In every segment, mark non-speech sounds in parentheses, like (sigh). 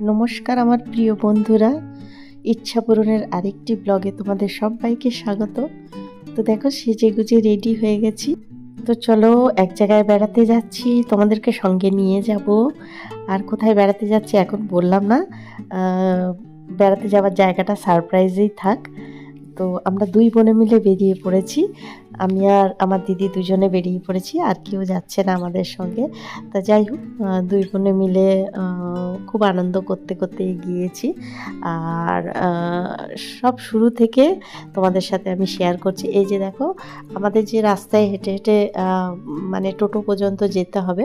নমস্কার আমার প্রিয় বন্ধুরা। ইচ্ছা পূরণের আরেকটি ব্লগে তোমাদের সবাইকে স্বাগত। তো দেখো, সেজে গুজে রেডি হয়ে গেছি। তো চলো, এক জায়গায় বেড়াতে যাচ্ছি, তোমাদেরকে সঙ্গে নিয়ে যাব। আর কোথায় বেড়াতে যাচ্ছি এখন বললাম না। বেড়াতে যাওয়ার জায়গাটা সারপ্রাইজেই থাক। তো আমরা দুই বোনে মিলে বেরিয়ে পড়েছি। আমি আর আমার দিদি দুজনে বেরিয়ে পড়েছি, আর কেউ যাচ্ছে না আমাদের সঙ্গে। তা যাই হোক দুই বোনে মিলে খুব আনন্দ করতে করতে গিয়েছি আর সব শুরু থেকে তোমাদের সাথে আমি শেয়ার করছি। এই যে দেখো, আমাদের যে রাস্তায় হেঁটে হেঁটে মানে টোটো পর্যন্ত যেতে হবে,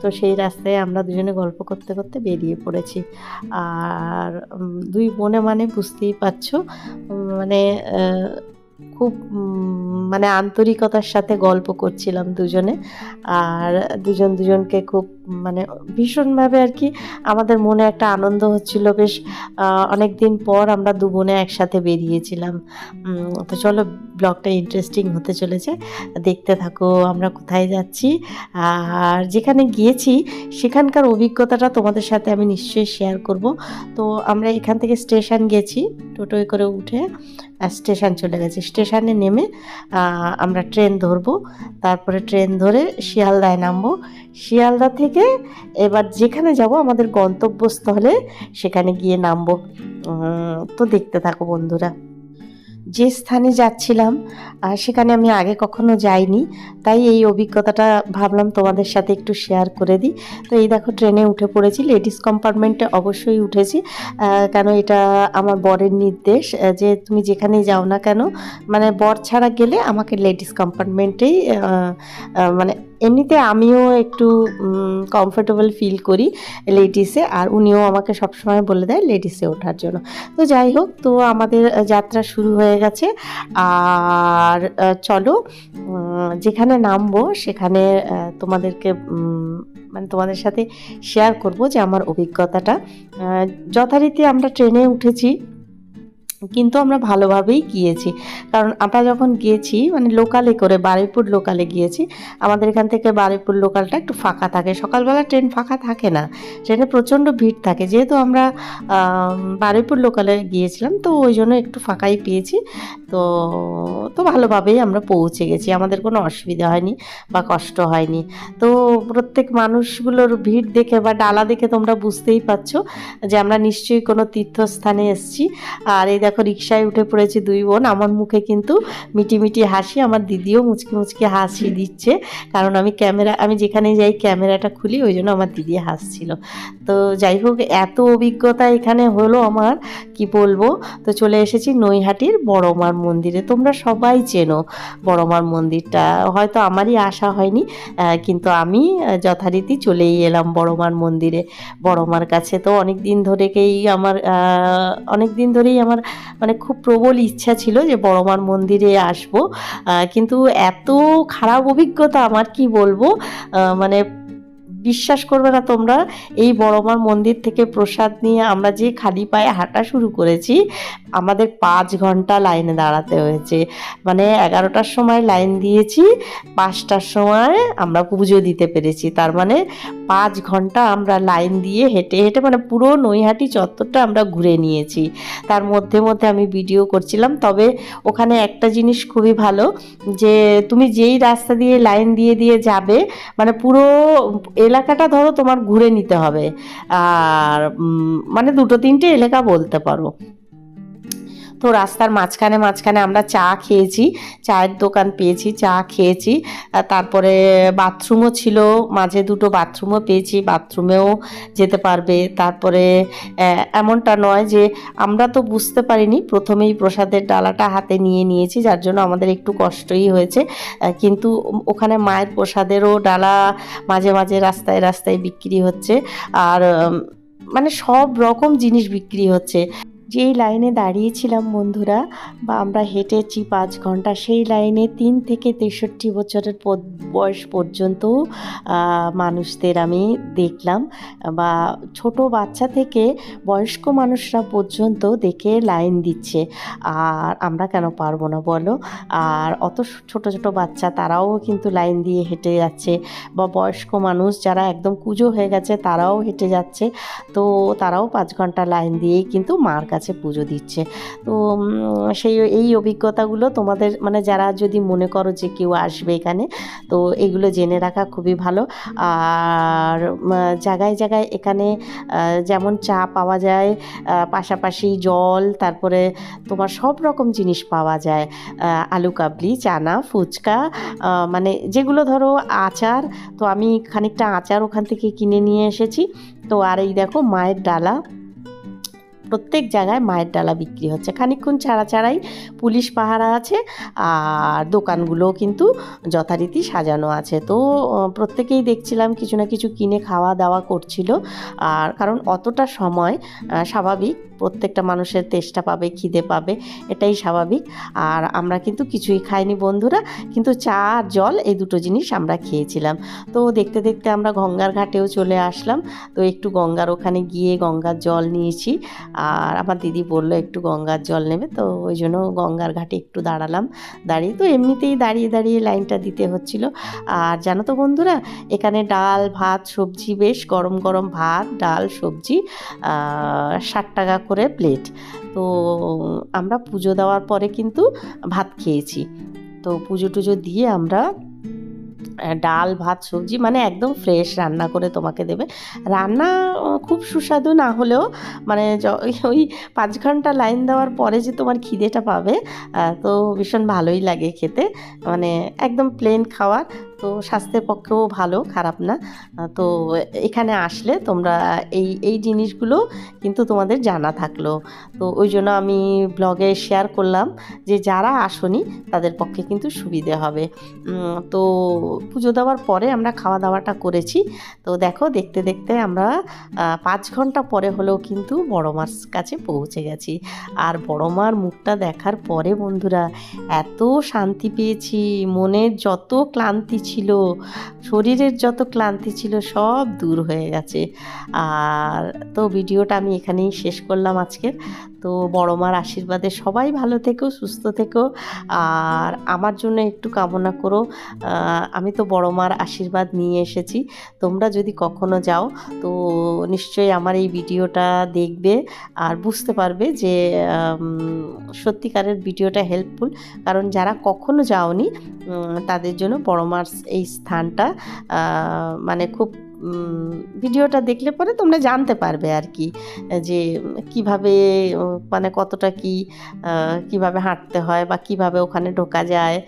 তো সেই রাস্তায় আমরা দুজনে গল্প করতে করতে বেরিয়ে পড়েছি। আর দুই বোনে মানে বুঝতেই পারছ মানে খুব মানে আন্তরিকতার সাথে গল্প করছিলাম দুজনে। আর দুজন দুজনকে খুব মানে ভীষণভাবে আর কি আমাদের মনে একটা আনন্দ হচ্ছিল। বেশ অনেক দিন পর আমরা দু বোনে একসাথে বেরিয়েছিলাম। তো চলো, ব্লগটা ইন্টারেস্টিং হতে চলেছে। দেখতে থাকো, আমরা কোথায় যাচ্ছি। আর যেখানে গিয়েছি, সেখানকার অভিজ্ঞতাটা তোমাদের সাথে আমি নিশ্চয়ই শেয়ার করব। তো আমরা এখান থেকে স্টেশন গেছি, টোটোয় করে উঠে স্টেশন চলে গেছি। স্টেশনে নেমে আমরা ট্রেন ধরবো। তারপরে ট্রেন ধরে শিয়ালদায় নামবো। শিয়ালদা থেকে এবার যেখানে যাব আমাদের গন্তব্যস্থলে সেখানে গিয়ে নামবো। তো দেখতে থাকো বন্ধুরা। যে স্থানে যাচ্ছিলাম সেখানে আমি আগে কখনো যাইনি, তাই এই অভিজ্ঞতাটা ভাবলাম তোমাদের সাথে একটু শেয়ার করে দিই। তো এই দেখো ট্রেনে উঠে পড়েছি লেডিস কম্পার্টমেন্টে অবশ্যই উঠেছি। কেন এটা আমার বরের নির্দেশ যে তুমি যেখানেই যাও না কেন মানে বর ছাড়া গেলে আমাকে লেডিস কম্পার্টমেন্টেই মানে এমনিতে আমিও একটু কমফোর্টেবল ফিল করি লেডিসে আর উনিও আমাকে সবসময় বলে দেয় লেডিসে ওঠার জন্য। তো যাই হোক, তো আমাদের যাত্রা শুরু হয়ে গেছে। আর চলো যেখানে নামবো সেখানে তোমাদেরকে মানে তোমাদের সাথে শেয়ার করব যে আমার অভিজ্ঞতাটা। যথারীতি আমরা ট্রেনে উঠেছি। কিন্তু আমরা ভালোভাবেই গিয়েছি। কারণ আমরা যখন গিয়েছি মানে লোকালে করে বারুইপুর লোকালে গিয়েছি আমাদের এখান থেকে বারুইপুর লোকালটা একটু ফাঁকা থাকে। সকালবেলা ট্রেন ফাঁকা থাকে না ট্রেনে প্রচণ্ড ভিড় থাকে। যেহেতু আমরা আম, বারুইপুর লোকালে গিয়েছিলাম তো ওই জন্য একটু ফাঁকাই পেয়েছি। তো তো ভালোভাবেই আমরা পৌঁছে গেছি। আমাদের কোনো অসুবিধা হয়নি বা কষ্ট হয়নি। তো প্রত্যেক মানুষগুলোর ভিড় দেখে বা ডালা দেখে তোমরা বুঝতেই পারছ যে আমরা নিশ্চয়ই কোনো তীর্থস্থানে এসেছি। আর এই দেখো রিক্সায় উঠে পড়েছি দুই বোন, আমার মুখে কিন্তু মিটি মিটি হাসি, আমার দিদিও মুচকি মুচকি হাসি দিচ্ছে। কারণ আমি ক্যামেরা, আমি যেখানে যাই ক্যামেরাটা খুলি, ওই জন্য আমার দিদি হাসছিল। তো যাই হোক, এত অভিজ্ঞতা এখানে হলো আমার, কি বলব? তো চলে এসেছি নৈহাটির বড়মার মন্দিরে। তোমরা সবাই চেনো বড়মার মন্দিরটা। হয়তো আমারই আশা হয়নি কিন্তু আমি যথারীতি চলেই এলাম বড়মার মন্দিরে। বড়মার কাছে তো অনেক দিন ধরেকেই আমার অনেক দিন ধরেই আমার মানে খুব প্রবল ইচ্ছা ছিল যে বড়মার মন্দিরে আসব। কিন্তু এত খারাপ অভিজ্ঞতা আমার কি বলব? মানে বিশ্বাস করবে না তোমরা। এই বড় বড়মার মন্দির থেকে প্রসাদ নিয়ে আমরা যে খালি পায়ে হাঁটা শুরু করেছি, আমাদের পাঁচ ঘণ্টা লাইনে দাঁড়াতে হয়েছে। মানে এগারোটার সময় লাইন দিয়েছি, পাঁচটার সময় আমরা পুজো দিতে পেরেছি। তার মানে পাঁচ ঘণ্টা আমরা লাইন দিয়ে হেঁটে হেঁটে মানে পুরো নৈহাটি চত্বরটা আমরা ঘুরে নিয়েছি। তার মধ্যে মধ্যে আমি ভিডিও করছিলাম, তবে ওখানে একটা জিনিস খুবই ভালো যে তুমি যেই রাস্তা দিয়ে লাইন দিয়ে দিয়ে যাবে মানে পুরো এলাকাটা ধরো তোমার ঘুরে নিতে হবে। আর মানে দুটো তিনটে এলাকা বলতে পারো। তো রাস্তার মাঝখানে মাঝখানে আমরা চা খেয়েছি, চায়ের দোকান পেয়েছি, চা খেয়েছি। তারপরে বাথরুমও ছিল, মাঝে দুটো বাথরুমও পেয়েছি, বাথরুমেও যেতে পারবে। তারপরে এমনটা নয় যে আমরা তো বুঝতে পারিনি, প্রথমেই প্রসাদের ডালাটা হাতে নিয়ে নিয়েছি, যার জন্য আমাদের একটু কষ্টই হয়েছে। কিন্তু ওখানে মায়ের প্রসাদেরও ডালা মাঝে মাঝে রাস্তায় রাস্তায় বিক্রি হচ্ছে। আর মানে সব রকম জিনিস বিক্রি হচ্ছে। যেই লাইনে দাঁড়িয়েছিলাম বন্ধুরা, বা আমরা হেঁটেছি পাঁচ ঘণ্টা, সেই লাইনে তিন থেকে তেষট্টি বছরের বয়স পর্যন্ত মানুষদের আমি দেখলাম, বা ছোট বাচ্চা থেকে বয়স্ক মানুষরা পর্যন্ত দেখে লাইন দিচ্ছে। আর আমরা কেন পারব না বলো? আর অত ছোট ছোট বাচ্চা, তারাও কিন্তু লাইন দিয়ে হেঁটে যাচ্ছে, বা বয়স্ক মানুষ যারা একদম কুজো হয়ে গেছে, তারাও হেঁটে যাচ্ছে, তো তারাও পাঁচ ঘণ্টা লাইন দিয়েই কিন্তু মার কাছে পুজো দিচ্ছে। তো সেই, এই অভিজ্ঞতাগুলো তোমাদের মানে যারা যদি মনে করো যে কেউ আসবে এখানে, তো এগুলো জেনে রাখা খুবই ভালো। আর জায়গায় জায়গায় এখানে যেমন চা পাওয়া যায় পাশাপাশি জল, তারপরে তোমার সব রকম জিনিস পাওয়া যায়। আলু কাবলি, চানা, ফুচকা মানে যেগুলো ধরো আচার, তো আমি খানিকটা আচার ওখান থেকে কিনে নিয়ে এসেছি। তো আর এই দেখো মায়ের ডালা। প্রত্যেক জায়গায় মায়ের ডালা বিক্রি হচ্ছে। খানিক্ষণ ছাড়া ছাড়াই পুলিশ পাহারা আছে আর দোকানগুলোও কিন্তু যথারীতি সাজানো আছে। তো প্রত্যেকেই দেখছিলাম কিছু না কিছু কিনে খাওয়া দাওয়া করছিল। আর কারণ অতটা সময় স্বাভাবিক প্রত্যেকটা মানুষের তেষ্টা পাবে, খিদে পাবে, এটাই স্বাভাবিক। আর আমরা কিন্তু কিছুই খাইনি বন্ধুরা, কিন্তু চা আর জল এই দুটো জিনিস আমরা খেয়েছিলাম। তো দেখতে দেখতে আমরা গঙ্গার ঘাটেও চলে আসলাম। তো একটু গঙ্গার ওখানে গিয়ে গঙ্গার জল নিয়েছি। আর আমার দিদি বলল, একটু গঙ্গার জল নেবে। তো ওই জন্য গঙ্গার ঘাটে একটু দাঁড়ালাম। দাঁড়িয়ে তো এমনিতেই দাঁড়িয়ে দাঁড়িয়ে লাইনটা দিতে হচ্ছিল। আর জানো তো বন্ধুরা, এখানে ডাল, ভাত, সবজি বেশ গরম গরম ভাত, ডাল, সবজি ষাট টাকা করে প্লেট তো আমরা পুজো দেওয়ার পরে কিন্তু ভাত খেয়েছি। তো পুজো টুজো দিয়ে আমরা ডাল, ভাত, সবজি মানে একদম ফ্রেশ রান্না করে তোমাকে দেবে। রান্না খুব সুস্বাদু না হলেও মানে (laughs) ওই- পাঁচ ঘণ্টা লাইন দেওয়ার পরে যে তোমার খিদেটা পাবে তো ভীষণ ভালোই লাগে খেতে। মানে একদম প্লেন খাবার তো স্বাস্থ্যের পক্ষেও ভালো, খারাপ না। তো এখানে আসলে তোমরা এই এই জিনিসগুলো কিন্তু তোমাদের জানা থাকল। তো ওই জন্য আমি ব্লগে শেয়ার করলাম যে যারা আসনি তাদের পক্ষে কিন্তু সুবিধে হবে। তো পুজো দেওয়ার পরে আমরা খাওয়া দাওয়াটা করেছি। তো দেখো দেখতে দেখতে আমরা পাঁচ ঘণ্টা পরে হলেও কিন্তু বড় মার কাছে পৌঁছে গেছি। আর বড় মার মুখটা দেখার পরে বন্ধুরা, এত শান্তি পেয়েছি, মনের যত ক্লান্তি ছিল শরীরের যত ক্লান্তি ছিল সব দূর হয়ে গেছে। আর তো ভিডিওটা আমি এখানেই শেষ করলাম আজকের। তো বড় মার আশীর্বাদে সবাই ভালো থেকো, সুস্থ থেকো। আর আমার জন্য একটু কামনা করো আমি তো বড় মার আশীর্বাদ নিয়ে এসেছি। তোমরা যদি কখনো যাও, তো নিশ্চয়ই আমার এই ভিডিওটা দেখবে আর বুঝতে পারবে যে সত্যিকারের ভিডিওটা হেল্পফুল কারণ যারা কখনো যাওনি তাদের জন্য বড় মার এই স্থানটা মানে খুব ভিডিওটা দেখলে পরে তোমরা জানতে পারবে আর কি, যে কীভাবে মানে কতটা কি কীভাবে হাঁটতে হয় বা কীভাবে ওখানে ঢোকা যায়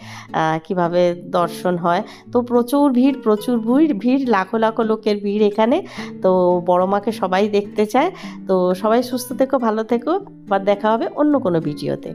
কীভাবে দর্শন হয়। তো প্রচুর ভিড় প্রচুর ভিড় ভিড়, লাখো লাখো লোকের ভিড় এখানে। তো বড় মাকে সবাই দেখতে চায়। তো সবাই সুস্থ থেকো, ভালো থেকো। আবার দেখা হবে অন্য কোনো ভিডিওতে।